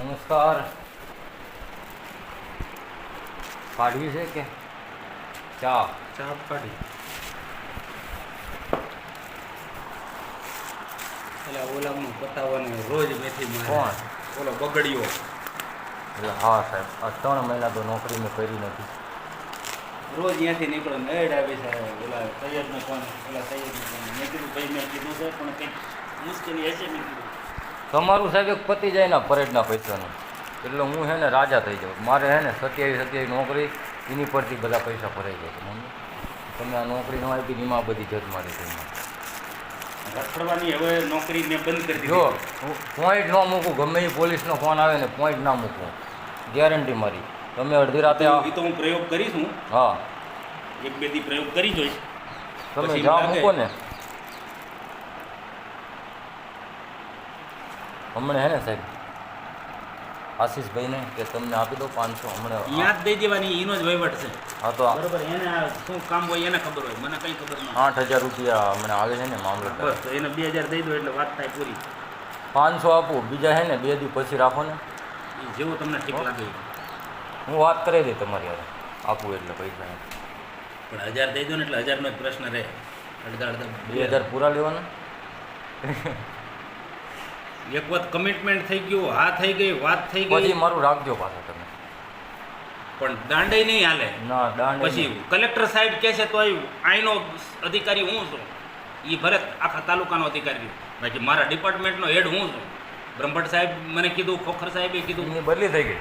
નમસ્કાર. કાઢવી છે કે? ચા. ચા કાઢી એટલે ઓલામાં પતાવવાનું રોજ મેથી કોણ? ઓલો બગડ્યો. એટલે હા સાહેબ આ ત્રણ મહિના તો નોકરી મેં કરી નથી. રોજ ત્યાંથી નીકળો ને એડ આવી સાહેબ ઓલા સૈયદને કોણ ઓલા સૈયદને કોણ મેં કીધું ભાઈ મેં કીધું છે પણ કંઈક મુશ્કેલી હશે મેં કીધું. તમારું સાહેબ એક પતી જાય ને પરેડના પૈસાનું. એટલે હું હે ને રાજા થઈ જાઉં. મારે હે ને સત્યાવીસ સત્યાવીસ નોકરી એની પરથી બધા પૈસા ભરાઈ જાય છે મમ્મી. તમે આ નોકરી ન આપી એમાં બધી જત મારી થઈ હવે નોકરી મેં બંધ કરી જો હું પોઈન્ટ ન મૂકું ગમે એ પોલીસનો ફોન આવે ને પોઈન્ટ ના મૂકું. ગેરંટી મારી. તમે અડધી રાતે આ એ તો હું પ્રયોગ કરીશ હું. હા. એક બે દી પ્રયોગ કરી જોઈશ. તમે પછી મૂકો ને. હમણાં હે ને સાહેબ? આશીષભાઈને કે તમને આપી દો પાંચસો હમણાં. યાદ દઈ દેવાની એનો જ વહીવટ છે. હા તો બરોબર એને શું કામ હોય એને ખબર હોય મને કઈ ખબર ન આઠ હજાર રૂપિયા હમણાં આવે છે ને મામલો બસ તો એને બે હજાર દઈ દો એટલે વાત થાય પૂરી. પાંચસો આપું બીજા હે ને બે દી પછી રાખો ને. જેવું તમને ઠીક લાગે. હું વાત કરી દઈ તમારી યાર આપું એટલે પૈસા પણ હજાર દઈ દો ને એટલે હજારનો જ પ્રશ્ન રહે. અડધા અડધા બે હજાર પૂરા લેવાના. એક વખત કમિટમેન્ટ થઈ ગયું હા થઈ ગઈ વાત થઈ પછી મારું રાખજો પાછા તમે. પણ દાંડે નહીં હાલે. ના દાંડ પછી કલેક્ટર સાહેબ કહે છે તો આઈનો અધિકારી હું છું? એ ભરત આખા તાલુકાનો અધિકારી. બાકી મારા ડિપાર્ટમેન્ટનો હેડ હું છું. બ્રહ્મભટ્ટ સાહેબ મને કીધું ખોખર સાહેબે કીધું. બદલી થઈ ગઈ.